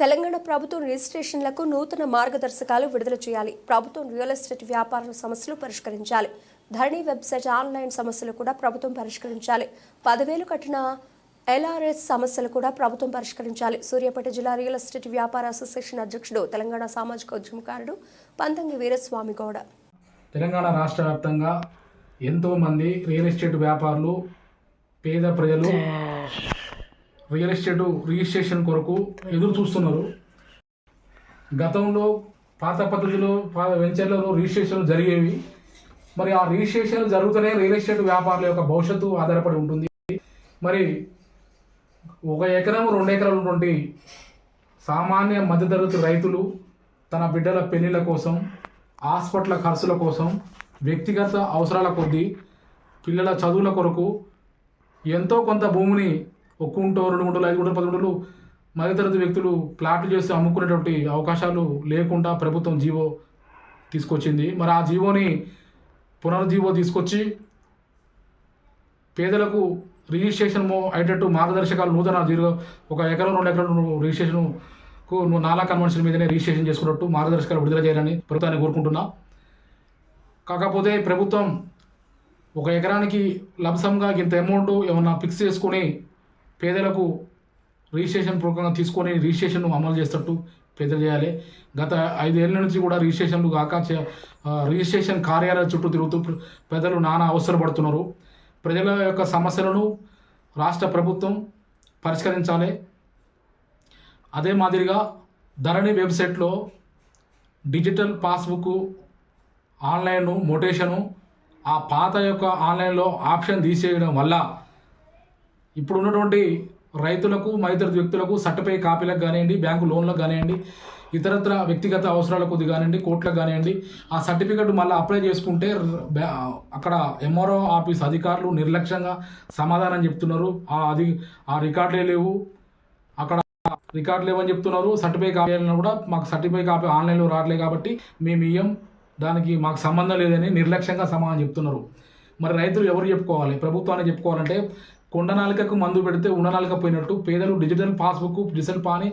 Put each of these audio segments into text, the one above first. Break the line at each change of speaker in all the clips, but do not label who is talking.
తెలంగాణ ప్రభుత్వం రిజిస్ట్రేషన్లకు నూతన మార్గదర్శకాలు విడుదల చేయాలి. ప్రభుత్వం రియల్ ఎస్టేట్ వ్యాపారుల సమస్యలు పరిష్కరించాలి. ధరణి వెబ్సైట్ ఆన్లైన్ సమస్యలు కూడా ప్రభుత్వం పరిష్కరించాలి. పదివేలు కట్టిన ఎల్ఆర్ఎస్ సమస్యలు కూడా ప్రభుత్వం పరిష్కరించాలి. సూర్యాపేట జిల్లా రియల్ ఎస్టేట్ వ్యాపార అసోసియేషన్ అధ్యక్షుడు తెలంగాణ సామాజిక ఉద్యమకారుడు పంతంగి వీరస్వామి గౌడ.
తెలంగాణ రాష్ట్ర వ్యాప్తంగా ఎంతోమంది రియల్ ఎస్టేట్ వ్యాపారులు పేద ప్రజలు రియల్ ఎస్టేట్ రిజిస్ట్రేషన్ కొరకు ఎదురు చూస్తున్నారు. గతంలో పాత పద్ధతిలో పాత వెంచర్లలో రిజిస్ట్రేషన్లు జరిగేవి. మరి ఆ రిజిస్ట్రేషన్ జరుగుతూనే రియల్ ఎస్టేట్ వ్యాపారుల యొక్క భవిష్యత్తు ఆధారపడి ఉంటుంది. మరి ఒక ఎకరం రెండు ఎకరాలు ఉన్నటువంటి సామాన్య మధ్యతరగతి రైతులు తన బిడ్డల పెళ్ళిళ్ళ కోసం హాస్పిటల్ ఖర్చుల కోసం వ్యక్తిగత అవసరాల కొద్దీ పిల్లల చదువుల కొరకు ఎంతో కొంత భూమిని ఒక కుంటో రెండు గుంటలు ఐదు గుంటలు పది గుంటలు మధ్యతరగతి వ్యక్తులు ప్లాట్లు చేసి అమ్ముకునేటువంటి అవకాశాలు లేకుండా ప్రభుత్వం జీవో తీసుకొచ్చింది. మరి ఆ జీవోని పునర్జీవో తీసుకొచ్చి పేదలకు రిజిస్ట్రేషన్ అయ్యేటట్టు మార్గదర్శకాలు నూతన జీరో ఒక ఎకరం రెండు ఎకరం రిజిస్ట్రేషన్కు నువ్వు నాలా కన్వెన్షన్ మీదనే రిజిస్ట్రేషన్ చేసుకున్నట్టు మార్గదర్శకాలు విడుదల చేయాలని ప్రభుత్వాన్ని కోరుకుంటున్నా. కాకపోతే ప్రభుత్వం ఒక ఎకరానికి లభసంగా ఇంత అమౌంట్ ఏమన్నా ఫిక్స్ చేసుకొని పేదలకు రిజిస్ట్రేషన్ పూర్వకంగా తీసుకొని రిజిస్ట్రేషన్ను అమలు చేసేటట్టు పేదలు చేయాలి. గత ఐదేళ్ళ నుంచి కూడా రిజిస్ట్రేషన్లు కాక రిజిస్ట్రేషన్ కార్యాలయాల చుట్టూ తిరుగుతూ ప్ర- ప్రజలు నానా అవసరపడుతున్నారు ప్రజల యొక్క సమస్యలను రాష్ట్ర ప్రభుత్వం పరిష్కరించాలి. అదే మాదిరిగా ధరణి వెబ్సైట్లో డిజిటల్ పాస్బుక్ ఆన్లైన్ మొటేషను ఆ పాత యొక్క ఆన్లైన్లో ఆప్షన్ తీసేయడం వల్ల ఇప్పుడు ఉన్నటువంటి రైతులకు మరితర వ్యక్తులకు సట్టపై కాపీలకు కానివ్వండి బ్యాంకు లోన్లకు కానివ్వండి ఇతరత్ర వ్యక్తిగత అవసరాల కొద్ది కానివ్వండి కోట్లకు కానివ్వండి ఆ సర్టిఫికెట్ మళ్ళీ అప్లై చేసుకుంటే అక్కడ ఎంఆర్ఓ ఆఫీస్ అధికారులు నిర్లక్ష్యంగా సమాధానం చెప్తున్నారు. ఆ అది ఆ రికార్డులే లేవు. అక్కడ రికార్డు లేవని చెప్తున్నారు. సర్టిఫై కాపీ కూడా మాకు సర్టిఫై కాపీ ఆన్లైన్లో రావట్లేదు కాబట్టి మేము ఇయ్యం. దానికి మాకు సంబంధం లేదని నిర్లక్ష్యంగా సమాధానం చెప్తున్నారు. మరి రైతులు ఎవరు చెప్పుకోవాలి? ప్రభుత్వాన్ని చెప్పుకోవాలంటే కొండనాలికకు మందు పెడితే ఉండనాలిక పోయినట్టు పేదలు డిజిటల్ పాస్బుక్ డిజిటల్ పాని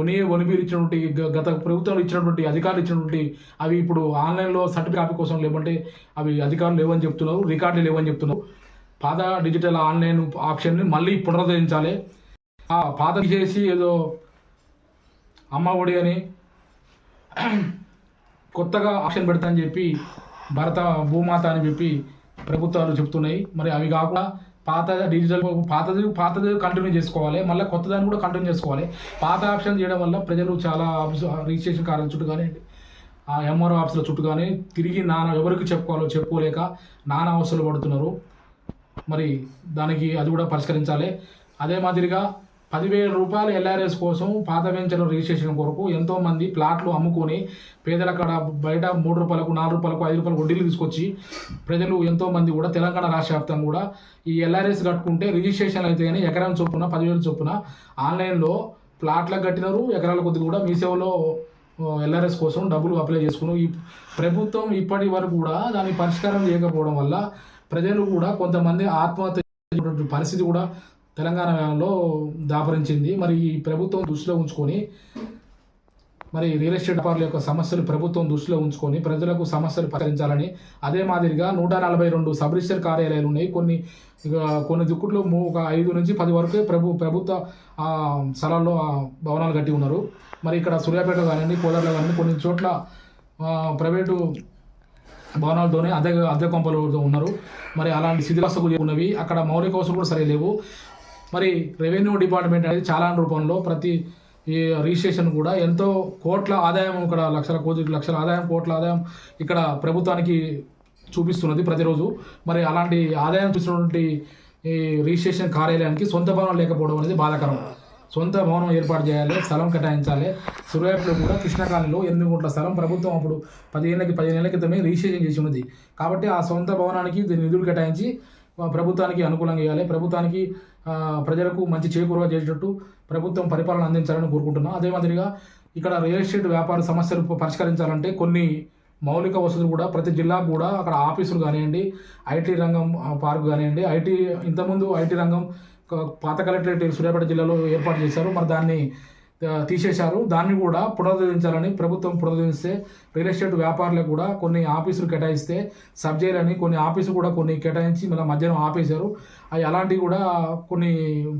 ఒని ఒనిబీలు ఇచ్చినటువంటి గత ప్రభుత్వాలు ఇచ్చినటువంటి అధికారులు ఇచ్చినటువంటి అవి ఇప్పుడు ఆన్లైన్లో సర్టిఫికేట్ కాపీ కోసం లేవంటే అవి అధికారులు లేవని చెప్తున్నారు రికార్డులు లేవని చెప్తున్నారు. పాత డిజిటల్ ఆన్లైన్ ఆప్షన్ని మళ్ళీ పునరుద్ధరించాలి. ఆ పాత చేసి ఏదో అమ్మ ఒడి అని కొత్తగా ఆప్షన్ పెడతా అని చెప్పి భరత భూమాత అని చెప్పి ప్రభుత్వాలు చెప్తున్నాయి. మరి అవి కాకుండా పాత డిజిటల్ పాతది పాతది కంటిన్యూ చేసుకోవాలి. మళ్ళీ కొత్త దాన్ని కూడా కంటిన్యూ చేసుకోవాలి. పాత ఆప్షన్ చేయడం వల్ల ప్రజలు చాలా రిజిస్ట్రేషన్ కార్యాల చుట్టూ కానీ ఆ ఎంఆర్ఓ ఆఫీసుల చుట్టూ కానీ తిరిగి నాన్న ఎవరికి చెప్పుకోవాలో చెప్పుకోలేక నానా అవసరాలు పడుతున్నారు. మరి దానికి అది కూడా పరిష్కరించాలి. అదే మాదిరిగా పదివేల రూపాయలు ఎల్ఆర్ఎస్ కోసం పాత వెంచర్ రిజిస్ట్రేషన్ కొరకు ఎంతో మంది ప్లాట్లు అమ్ముకొని పేదల కాడ బయట మూడు రూపాయలకు నాలుగు రూపాయలకు ఐదు రూపాయలకు వడ్డీలు తీసుకొచ్చి ప్రజలు ఎంతో మంది కూడా తెలంగాణ రాష్ట్ర వ్యాప్తంగా కూడా ఈ ఎల్ఆర్ఎస్ కట్టుకుంటే రిజిస్ట్రేషన్ అయితే కానీ ఎకరం చొప్పున పదివేల చొప్పున ఆన్లైన్లో ప్లాట్లకు కట్టినారు. ఎకరాల కొద్ది కూడా మీ సేవలో ఎల్ఆర్ఎస్ కోసం డబ్బులు అప్లై చేసుకున్నాం ఈ ప్రభుత్వం ఇప్పటి వరకు కూడా దాని పరిష్కారం చేయకపోవడం వల్ల ప్రజలు కూడా కొంతమంది ఆత్మహత్య పరిస్థితి కూడా తెలంగాణలో దాపరించింది. మరి ఈ ప్రభుత్వం దృష్టిలో ఉంచుకొని మరి రియల్ ఎస్టేట్ వ్యాపారుల యొక్క సమస్యలు ప్రభుత్వం దృష్టిలో ఉంచుకొని ప్రజలకు సమస్యలు పరిహరించాలని అదే మాదిరిగా నూట నలభై రెండు సబ్ రిజిస్టర్ కార్యాలయాలు ఉన్నాయి. కొన్ని ఇక కొన్ని దిక్కుట్లో మూ- ఒక ఐదు నుంచి పది వరకే ప్రభు ప్రభుత్వ స్థలాల్లో భవనాలు కట్టి ఉన్నారు. మరి ఇక్కడ సూర్యాపేట కానివ్వండి కోదాడలో కానివ్వండి కొన్ని చోట్ల ప్రైవేటు భవనాలతోనే అద్దె అద్దె కొంపలు ఉన్నారు. మరి అలాంటి శిథిలాస్తకు ఉన్నవి అక్కడ మౌలిక వసతులు కూడా సరిగా లేవు. మరి రెవెన్యూ డిపార్ట్మెంట్ అనేది చాలా రూపంలో ప్రతి ఈ రిజిస్ట్రేషన్ కూడా ఎంతో కోట్ల ఆదాయం ఇక్కడ లక్షల కోటి లక్షల ఆదాయం కోట్ల ఆదాయం ఇక్కడ ప్రభుత్వానికి చూపిస్తున్నది ప్రతిరోజు. మరి అలాంటి ఆదాయం చూసినటువంటి ఈ రిజిస్ట్రేషన్ కార్యాలయానికి సొంత భవనం లేకపోవడం అనేది బాధాకరం. సొంత భవనం ఏర్పాటు చేయాలి స్థలం కేటాయించాలి. సూర్యాపేటలో కూడా కృష్ణకాలంలో ఎనిమిది కోట్ల స్థలం ప్రభుత్వం అప్పుడు పదిహేనులకి పదిహేనేళ్ళ క్రితమే రిజిస్ట్రేషన్ చేసి ఉన్నది. కాబట్టి ఆ సొంత భవనానికి దీన్ని నిధులు కేటాయించి ప్రభుత్వానికి అనుకూలంగా చేయాలి ప్రభుత్వానికి ప్రజలకు మంచి చేకూరుగా చేసేటట్టు ప్రభుత్వం పరిపాలన అందించాలని కోరుకుంటున్నాం. అదే మాదిరిగా ఇక్కడ రియల్ ఎస్టేట్ వ్యాపార సమస్యలు పరిష్కరించాలంటే కొన్ని మౌలిక వసతులు కూడా ప్రతి జిల్లాకు కూడా అక్కడ ఆఫీసులు కానివ్వండి ఐటీ రంగం పార్క్ కానివ్వండి ఐటీ ఇంతకుముందు ఐటీ రంగం పాత కలెక్టరేట్ సూర్యాపేట జిల్లాలో ఏర్పాటు చేశారు. మరి దాన్ని తీసేశారు. దాన్ని కూడా పునరుద్ధరించాలని ప్రభుత్వం పునరుద్ధరిస్తే రియల్ ఎస్టేట్ వ్యాపారులకు కూడా కొన్ని ఆఫీసులు కేటాయిస్తే సబ్జైలని కొన్ని ఆఫీసులు కూడా కొన్ని కేటాయించి మళ్ళీ మధ్యాహ్నం ఆపేశారు. అవి అలాంటివి కూడా కొన్ని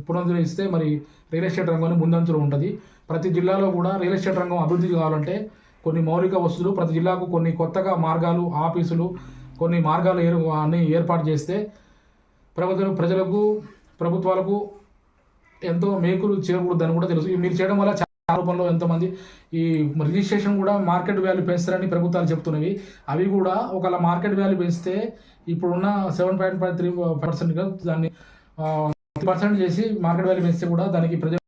పునరుద్ధరిస్తే మరి రియల్ ఎస్టేట్ రంగం ముందంచులో ఉంటుంది. ప్రతి జిల్లాలో కూడా రియల్ ఎస్టేట్ రంగం అభివృద్ధి కావాలంటే కొన్ని మౌలిక వస్తువులు ప్రతి జిల్లాకు కొన్ని కొత్తగా మార్గాలు ఆఫీసులు కొన్ని మార్గాలు ఏర్ అన్ని ఏర్పాటు చేస్తే ప్రభుత్వం ప్రజలకు ప్రభుత్వాలకు ఎంతో మేకులు చేయకూడదని కూడా తెలుసు. మీరు చేయడం వల్ల చాలా రూపంలో ఎంతోమంది ఈ రిజిస్ట్రేషన్ కూడా మార్కెట్ వాల్యూ పెంచుతారని ప్రభుత్వాలు చెప్తున్నవి అవి కూడా ఒకవేళ మార్కెట్ వాల్యూ పెంచితే ఇప్పుడున్న సెవెన్ పాయింట్ ఫైవ్ త్రీ పర్సెంట్గా దాన్ని పర్సెంట్ చేసి మార్కెట్ వాల్యూ పెంచితే కూడా దానికి ప్రజలు